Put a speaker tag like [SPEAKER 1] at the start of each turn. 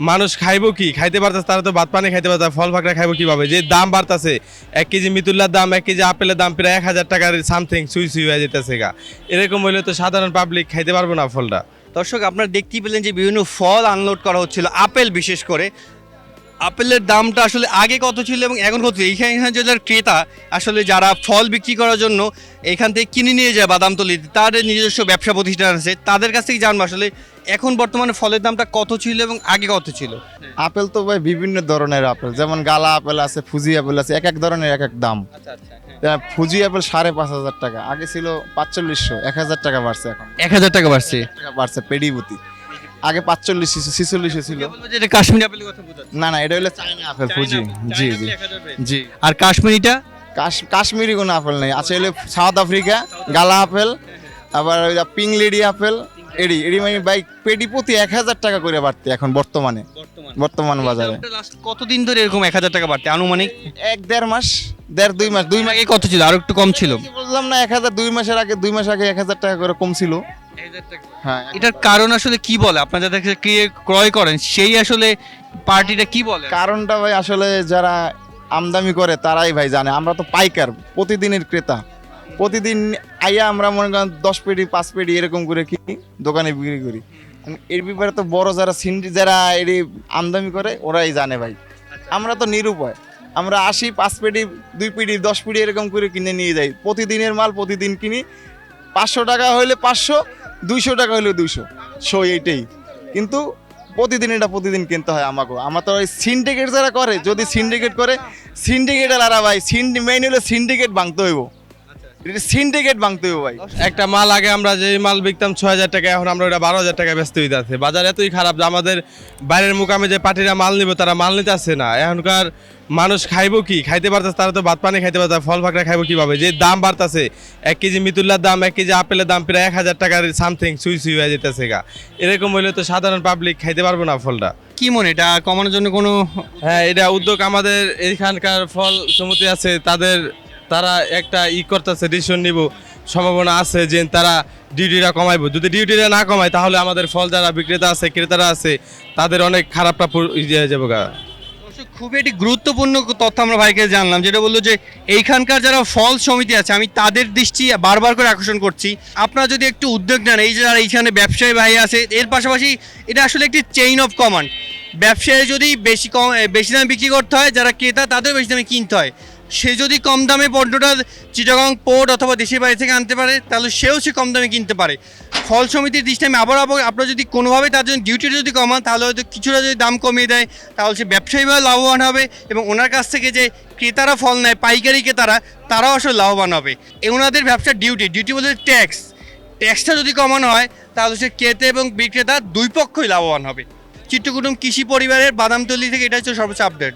[SPEAKER 1] মানুষ খাইবো কি? খাইতে পারতেছে, তারা তো ভাত পানি খাইতে পারতেছে, ফল ফাঁকড়া খাইবো কীভাবে? যে দাম বাড়তেছে, এক কেজি মিতুল্লার দাম, এক কেজি আপেলের দাম প্রায় এক হাজার টাকার সামথিং সুই সুই হয়ে যেতেছে গা। এরকম হইলে তো সাধারণ পাবলিক খাইতে পারব না ফলটা।
[SPEAKER 2] দর্শক, আপনারা দেখতেই পেলেন যে বিভিন্ন ফল আনলোড করা হচ্ছিল, আপেল বিশেষ করে। আপেলের দামটা আসলে আগে কত ছিল এবং এখন কত এইখানে এখানে যে ক্রেতা আসলে যারা ফল বিক্রি করার জন্য এখান থেকে কিনে নিয়ে যায় বাদাম বাদামতলিতে তাদের নিজস্ব ব্যবসা প্রতিষ্ঠান আছে। তাদের কাছ থেকে জানব আসলে এখন বর্তমানে ফলের দামটা কত ছিল এবং আগে কত ছিল?
[SPEAKER 3] আপেল তো ভাই বিভিন্ন ধরনের আপেল যেমন গালা আপেল আছে ফুজি আপেল আছে এক এক ধরনের এক এক দাম।
[SPEAKER 2] আচ্ছা আচ্ছা
[SPEAKER 3] আহ, ফুজি আপেল সাড়ে পাঁচ হাজার টাকা আগে ছিল পাঁচচল্লিশশো এক হাজার টাকা বাড়ছে এখন।
[SPEAKER 2] এক হাজার টাকা বাড়ছে?
[SPEAKER 3] বাড়ছে পেডিবুতি। আগে পাঁচচল্লিশ ছিচল্লিশে ছিল।
[SPEAKER 2] বলব যে এটা কাশ্মীরি আপেলের কথা বোঝাচ্ছে?
[SPEAKER 3] না না এটা হলো চাইনা আপেল ফুজি জি জি জি।
[SPEAKER 2] আর কাশ্মীরিটা?
[SPEAKER 3] কাশ- কাশ্মীরি কোনো আপেল নেই। আছে হলো সাউথ আফ্রিকা গালা আপেল আবার ওই পিং লেডি আপেল এডি এডি মানে বাইক পেডি প্রতি এক হাজার টাকা করে বাড়তে এখন বর্তমানে। বর্তমান। বাজারে।
[SPEAKER 2] কতদিন ধরে এরকম এক হাজার টাকা বাড়তে? আনুমানিক?
[SPEAKER 3] এক দেড় মাস দেড় দুই মাস দুই মাস।
[SPEAKER 2] আগে কত ছিল? আরও একটু কম ছিল।
[SPEAKER 3] বললাম না এক হাজার দুই মাসের আগে দুই মাস আগে এক হাজার টাকা করে কম ছিল। হ্যাঁ
[SPEAKER 2] এটার কারণ। আসলে কি বলে? আপনারা যাদের কাছে ক্রয় করেন? সেই আসলে পার্টিটা কি বলে?
[SPEAKER 3] কারণটা ভাই আসলে যারা আমদানি করে তারাই ভাই জানে। আমরা তো পাইকার প্রতিদিনের ক্রেতা। প্রতিদিন আইয়া আমরা মনে করেন দশ পেডি পাঁচ পেডি এরকম করে কিনি দোকানে বিক্রি করি। এর ব্যাপারে তো বড় যারা সিন্ডি যারা এর আমদানি করে ওরাই জানে ভাই। আমরা তো নিরুপায়। আমরা আসি পাঁচ পেটি দুই পিডি দশ পিডি এরকম করে কিনে নিয়ে যাই। প্রতিদিনের মাল প্রতিদিন কিনি পাঁচশো টাকা হইলে পাঁচশো, দুইশো টাকা হইলে দুইশো। সো এইটাই। কিন্তু প্রতিদিন এটা প্রতিদিন কিনতে হয় আমাকে। আমার তো ওই সিন্ডিকেট যারা করে, যদি সিন্ডিকেট করে সিন্ডিকেট আলারা ভাই সিন্ডি মেইন হলে সিন্ডিকেট ভাঙতে হইব। সিন্ডিকেট ভাঙতে হইব ভাই।
[SPEAKER 1] একটা মাল আগে আমরা যে মাল বিকতাম ছয় হাজার টাকা এখন আমরা ওটা বারো হাজার টাকা ব্যস্ত হইতে আছে বাজার এতই খারাপ যে আমাদের বাইরের মুকামে যে পার্টিরা মাল নিব তারা মাল নিতে আসছে না। এখনকার মানুষ খাইবো কি? খাইতে পারতেছে তারা তো ভাত পানি খাইতে পারতেছে ফল ফাকড়া খাইবো কীভাবে? যে দাম বাড়তেছে এক কেজি মিতুল্লার দাম এক কেজি আপেলের দাম প্রায় এক হাজার টাকার সামথিং সুই সুই হয়ে যেতেছে গা। এরকম হইলে তো সাধারণ পাবলিক খাইতে পারব না ফলটা।
[SPEAKER 2] কি মনে এটা কমানোর জন্য কোনো
[SPEAKER 1] হ্যাঁ এটা উদ্যোগ আমাদের এখানকার ফল সমিতি আছে তাদের তারা একটা ই করতেছে ডিসিশন নিব। সম্ভাবনা আছে যে তারা ডিউটিটা কমাইবো। যদি ডিউটিটা না কমায়, তাহলে আমাদের ফল যারা বিক্রেতা আছে, ক্রেতারা আছে, তাদের অনেক খারাপটা ইয়ে হয়ে যাবে
[SPEAKER 2] খুবই একটি গুরুত্বপূর্ণ তথ্য আমরা ভাইকে জানলাম, যেটা বলল যে এইখানকার যারা ফল সমিতি আছে, আমি তাদের দৃষ্টি বারবার করে আকর্ষণ করছি। আপনারা যদি একটু উদ্যোগ নেন, এই যারা এইখানে ব্যবসায়ী ভাই আছে, এর পাশাপাশি এটা আসলে একটি চেইন অফ কমান্ড ব্যবসায়ী যদি বেশি কম বেশি দামে বিক্রি করতে হয়, যারা ক্রেতা তাদের বেশি দামে কিনতে হয়। সে যদি কম দামে পণ্যটা চিটাগং পোর্ট অথবা দেশের বাইরে থেকে আনতে পারে, তাহলে সেও সে কম দামে কিনতে পারে। ফল সমিতির দৃষ্টি আমি আবার আবার আপনারা যদি কোনোভাবে তার জন্য ডিউটিটা যদি কমান, তাহলে হয়তো কিছুটা যদি দাম কমিয়ে দেয়, তাহলে সে ব্যবসায়ীভাবে লাভবান হবে এবং ওনার কাছ থেকে যে ক্রেতারা ফল নেয়, পাইকারি ক্রেতারা, তারাও আসলে লাভবান হবে। ওনাদের ব্যবসার ডিউটি ডিউটি বলতে ট্যাক্স ট্যাক্সটা যদি কমানো হয়, তাহলে সে ক্রেতা এবং বিক্রেতা দুই পক্ষই লাভবান হবে। চিত্রকুটুম কৃষি পরিবারের বাদামতলি থেকে এটা হচ্ছে সর্বোচ্চ আপডেট